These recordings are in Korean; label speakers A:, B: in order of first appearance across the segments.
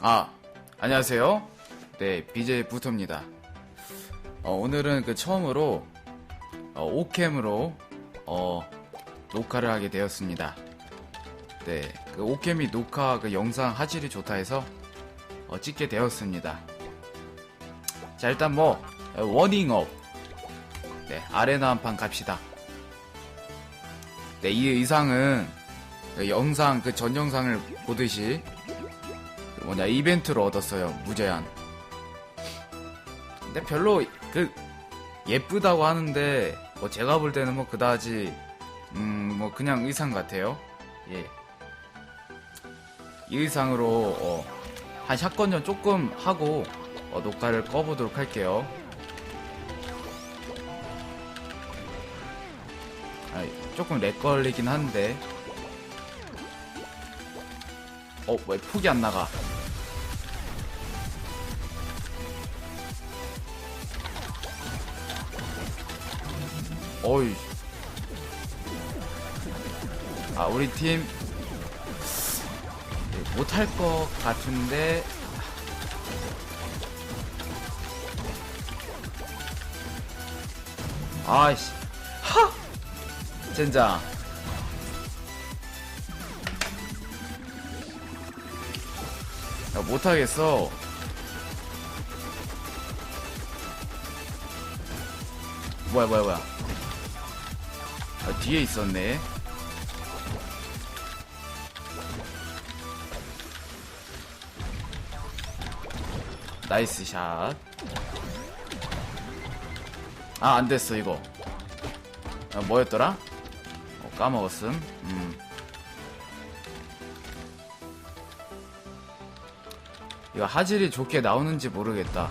A: 아, 안녕하세요. 네, BJ 부터입니다. 어, 오늘은 그 처음으로 어, 오캠으로 어, 녹화를 하게 되었습니다. 네, 그 오캠이 녹화 그 영상 화질이 좋다 해서 어, 찍게 되었습니다. 자, 일단 뭐 어, 워닝업. 네, 아레나 한 판 갑시다. 네, 이 의상은 그 영상 그 전 영상을 보듯이 그 뭐냐 이벤트로 얻었어요 무제한. 근데 별로 그 예쁘다고 하는데 뭐 제가 볼 때는 뭐 그다지 음 뭐 그냥 의상 같아요. 예 이 의상으로 어, 한 샷건전 조금 하고 어, 녹화를 꺼보도록 할게요. 아, 조금 렉 걸리긴 한데. 어, 왜 폭이 안 나가? 어이. 아, 우리 팀 못할 것 같은데. 아이씨. 하! 젠장. 야, 못하겠어. 뭐야, 뭐야, 뭐야. 아, 뒤에 있었네. 나이스 샷. 아, 안 됐어, 이거. 아, 뭐였더라? 어, 까먹었음. 음. 이거 화질이 좋게 나오는지 모르겠다.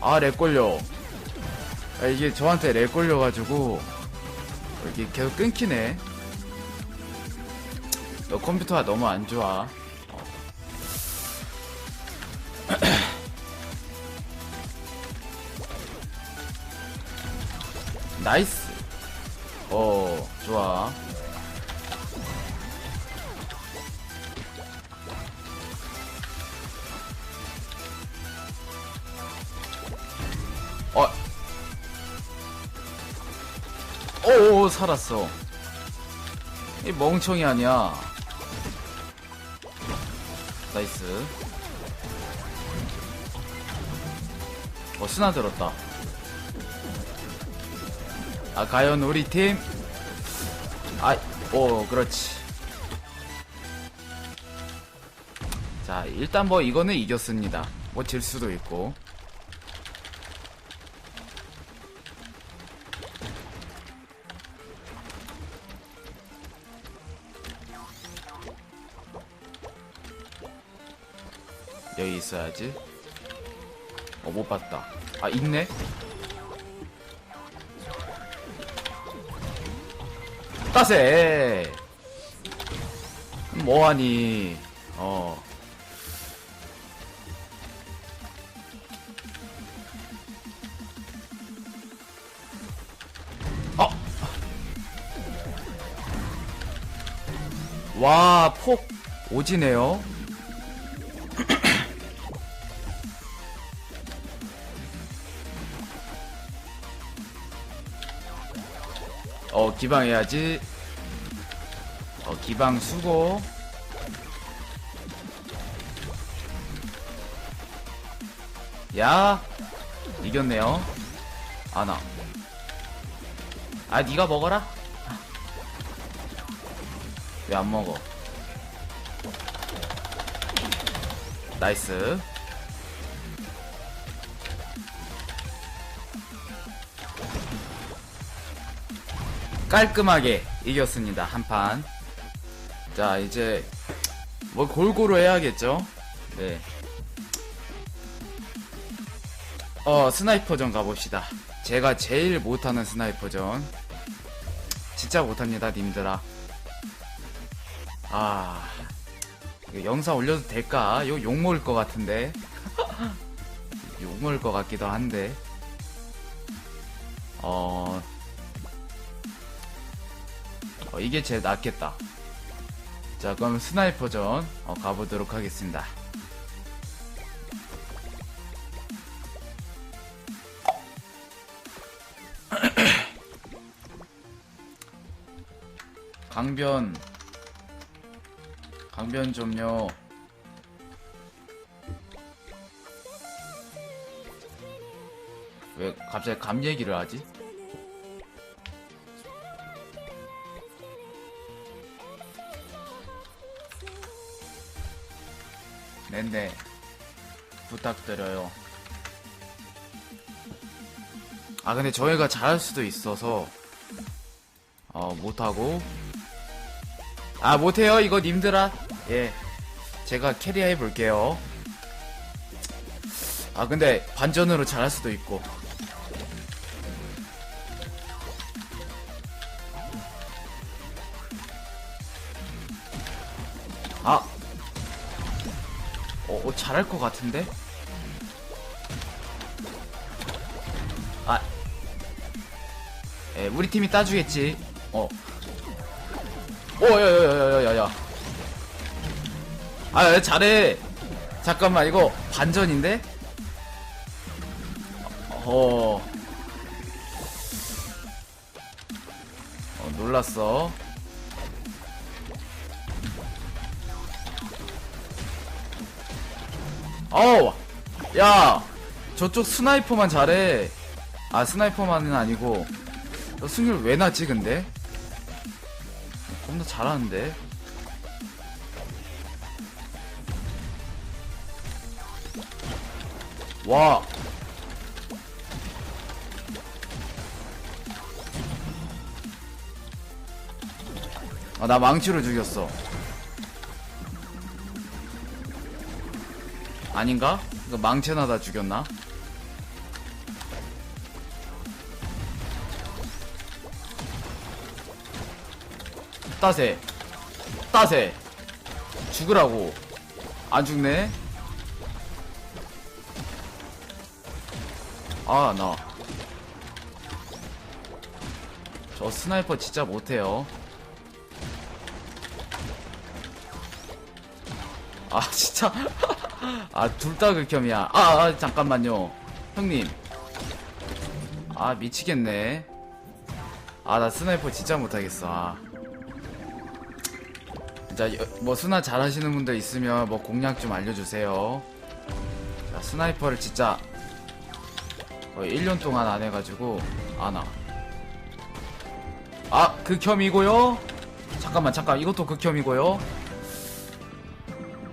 A: 아, 렉 걸려. 아, 이게 저한테 렉 걸려가지고, 이게 계속 끊기네. 너 컴퓨터가 너무 안 좋아. 어. 나이스. 어, 좋아. 살았어. 이 멍청이 아니야. 나이스. 어, 스나 들었다. 아, 과연 우리 팀? 아, 오, 그렇지. 자, 일단 뭐 이거는 이겼습니다. 뭐 질 수도 있고. 있어야지. 어, 못 봤다. 아, 있네? 따세! 뭐하니, 어. 어! 와, 폭, 오지네요. 어 기방 해야지. 어 기방 수고. 야 이겼네요. 아나. 아 니가 먹어라? 왜 안 먹어? 나이스 깔끔하게 이겼습니다 한 판. 자 이제 뭐 골고루 해야겠죠. 네. 어, 스나이퍼전 가봅시다. 제가 제일 못하는 스나이퍼전. 진짜 못합니다, 님들아. 아, 영상 올려도 될까? 이거 욕먹을 것 같은데. 욕먹을 것 같기도 한데. 어, 어, 이게 제일 낫겠다. 자, 그럼 스나이퍼전 어, 가보도록 하겠습니다. 강변 강변 좀요 왜 갑자기 감 얘기를 하지? 네네 부탁드려요. 아 근데 저희가 잘할 수도 있어서 어 못하고. 아 못해요. 이거 님들아. 예. 제가 캐리해 볼게요. 아 근데 반전으로 잘할 수도 있고 어, 어 잘할 것 같은데 아 예, 우리 팀이 따주겠지 어 오, 야, 야, 야, 야, 야, 야. 아, 야, 잘해. 잠깐만, 이거 반전인데? 어. 어, 놀랐어. 어우, 야, 저쪽 스나이퍼만 잘해. 아, 스나이퍼만은 아니고. 너 승률 왜 낮지, 근데? 겁나 잘하는데. 와. 아, 나 망치로 죽였어. 아닌가? 이거 망치나 다 죽였나? 따세. 따세. 죽으라고. 안 죽네? 아 나. 저 스나이퍼 진짜 못해요. 아 진짜 아 둘 다 극혐이야 아, 아 잠깐만요 형님 아 미치겠네 아 나 스나이퍼 진짜 못하겠어 아. 자, 여- 뭐 스나 잘하시는 분들 있으면 뭐 공략 좀 알려주세요. 자, 스나이퍼를 진짜 거의 1년 동안 안 해가지고 아나. 아, 극혐이고요. 잠깐만, 잠깐, 이것도 극혐이고요.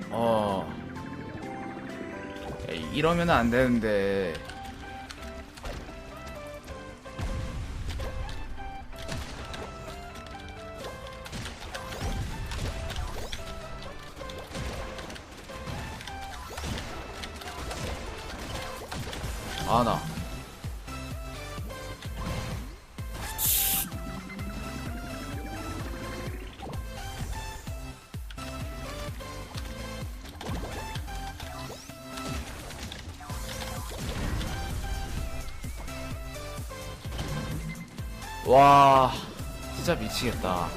A: 어, 에 이, 이러면 안 되는데. 아나. 와, 진짜 미치겠다.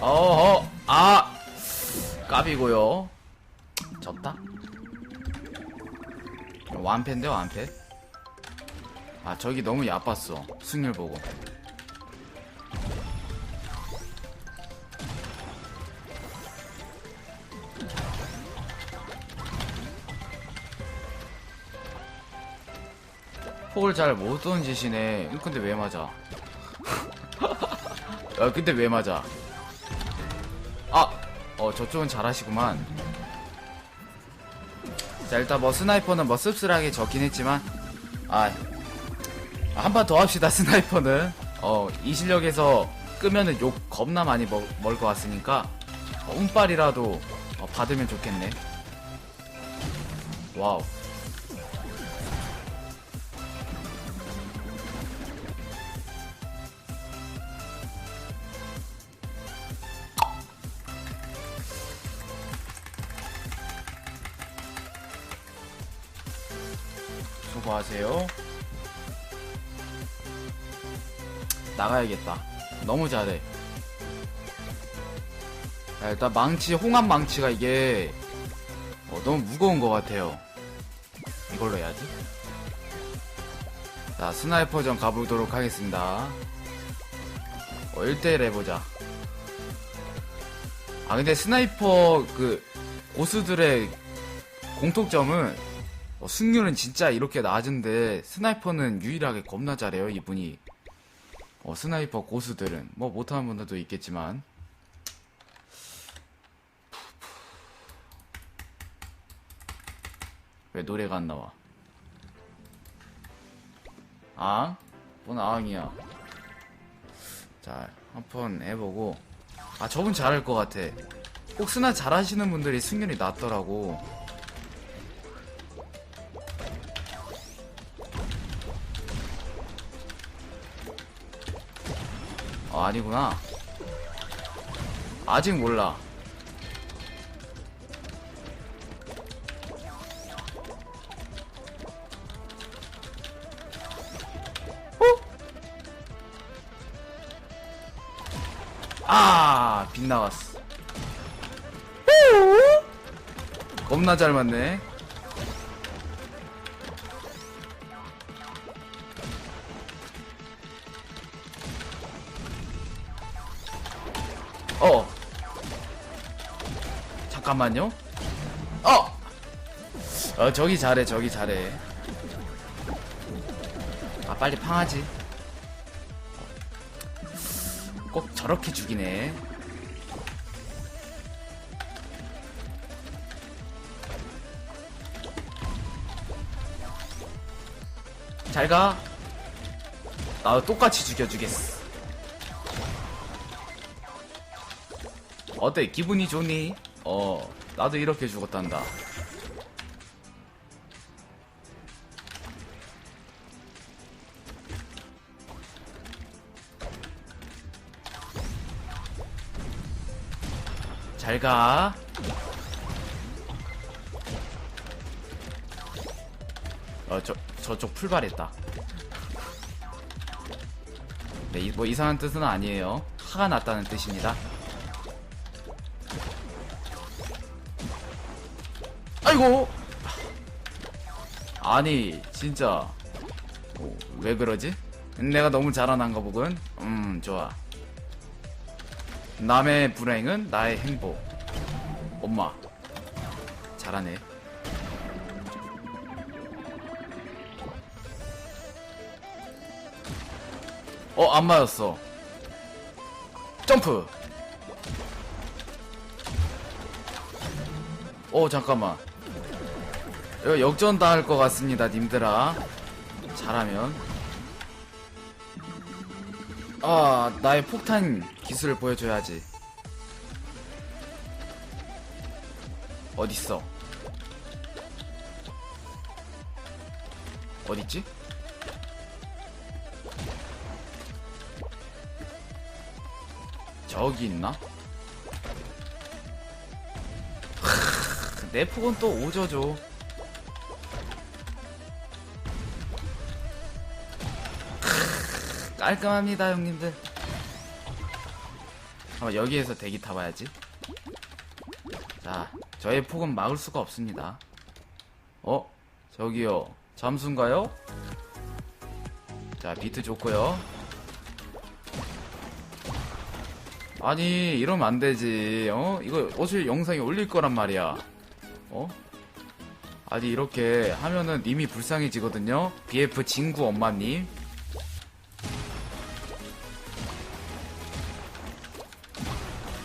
A: 어허, 아, 까비고요. 졌다. 완패인데 완패? 아 저기 너무 야빴어. 승률 보고. 폭을 잘 못 던지시네. 음, 근데 왜 맞아? 야 근데 왜 맞아? 아! 어 저쪽은 잘하시구만 자 일단 뭐 스나이퍼는 뭐 씁쓸하게 적긴 했지만 아 한 판 더 합시다 스나이퍼는. 어 이 실력에서 끄면은 욕 겁나 많이 먹, 먹을 것 같으니까 어, 운빨이라도 어, 받으면 좋겠네. 와우 수고하세요. 나가야겠다. 너무 잘해. 자, 일단 망치, 홍합 망치가 이게 어, 너무 무거운 것 같아요. 이걸로 해야지. 자, 스나이퍼전 가보도록 하겠습니다. 어, 1대1 해보자. 아, 근데 스나이퍼 그 고수들의 공통점은 어, 승률은 진짜 이렇게 낮은데 스나이퍼는 유일하게 겁나 잘해요 이분이. 어, 스나이퍼 고수들은. 뭐 못하는 분들도 있겠지만. 왜 노래가 안 나와? 아? 뭔 아앙이야? 자 한 번 해보고. 아 저분 잘할 것 같아. 꼭 스나 잘하시는 분들이 승률이 낮더라고 어, 아니구나. 아직 몰라. 어? 아, 빗나갔어. 겁나 잘 맞네. 잠깐만요. 어! 어, 저기 잘해, 저기 잘해. 아, 빨리 팡하지. 꼭 저렇게 죽이네. 잘 가. 나도 똑같이 죽여주겠어. 어때? 기분이 좋니? 어, 나도 이렇게 죽었단다. 잘 가. 어, 저, 저쪽 풀발했다. 네, 이- 뭐 이상한 뜻은 아니에요. 화가 났다는 뜻입니다. 아이고. 아니 진짜. 어, 왜 그러지? 내가 너무 자라난가 보군. 음 좋아. 남의 불행은 나의 행복. 엄마 잘하네. 어 안 맞았어. 점프. 어 잠깐만 이거 역전 당할 것 같습니다 님들아 잘하면 아 나의 폭탄 기술을 보여줘야지 어딨어 어딨지? 저기 있나? 내 폭은 또 오져줘. 깔끔합니다, 형님들. 한번 여기에서 대기 타봐야지. 자, 저의 폭은 막을 수가 없습니다. 어? 저기요. 잠수인가요? 자, 비트 좋고요. 아니, 이러면 안 되지. 어? 이거 어차피 영상에 올릴 거란 말이야. 어? 아니 이렇게 하면은 님이 불쌍해지거든요. BF 진구 엄마님.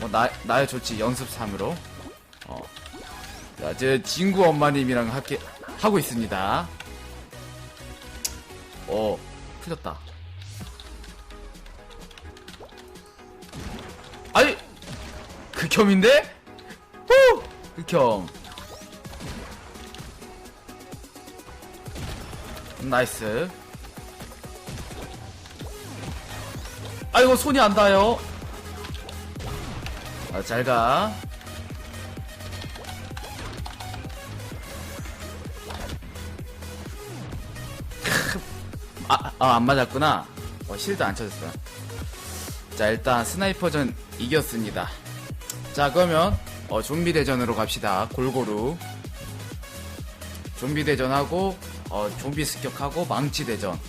A: 뭐 나, 나야 좋지 연습 3으로. 어. 자, 제 친구 엄마님이랑 함께 하고 있습니다. 어, 풀렸다. 아이, 극혐인데? 후! 극혐. 나이스. 아이고, 손이 안 닿아요. 아, 잘 가. 아, 아, 안 맞았구나. 어, 실드 안 쳐졌어요. 자, 일단 스나이퍼전 이겼습니다. 자, 그러면, 어, 좀비 대전으로 갑시다. 골고루. 좀비 대전하고, 어, 좀비 습격하고, 망치 대전.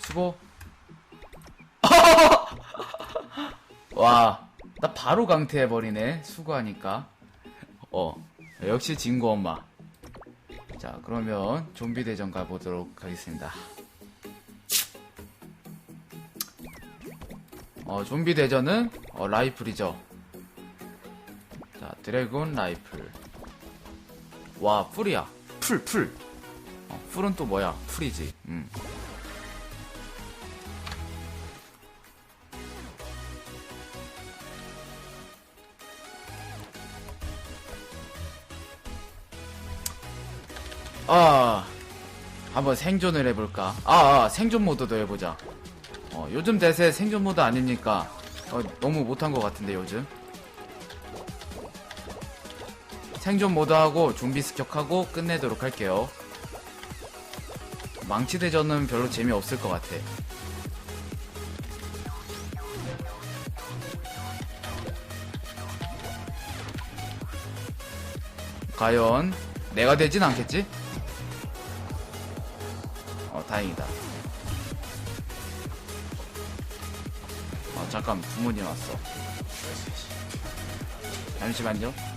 A: 수고. 와, 나 바로 강퇴해버리네. 수고하니까. 어, 역시 진구 엄마. 자, 그러면 좀비 대전 가보도록 하겠습니다. 어, 좀비 대전은 어, 라이플이죠. 자, 드래곤 라이플. 와, 풀이야. 풀, 풀. 어, 풀은 또 뭐야? 풀이지. 음. 아, 한번 생존을 해볼까? 아, 아, 생존 모드도 해보자. 어, 요즘 대세 생존 모드 아니니까 어, 너무 못한 것 같은데 요즘. 생존 모드하고 좀비 습격하고 끝내도록 할게요. 망치 대전은 별로 재미없을 것 같아. 과연 내가 되진 않겠지? 어, 다행이다. 어, 잠깐, 부모님 왔어. 잠시만요.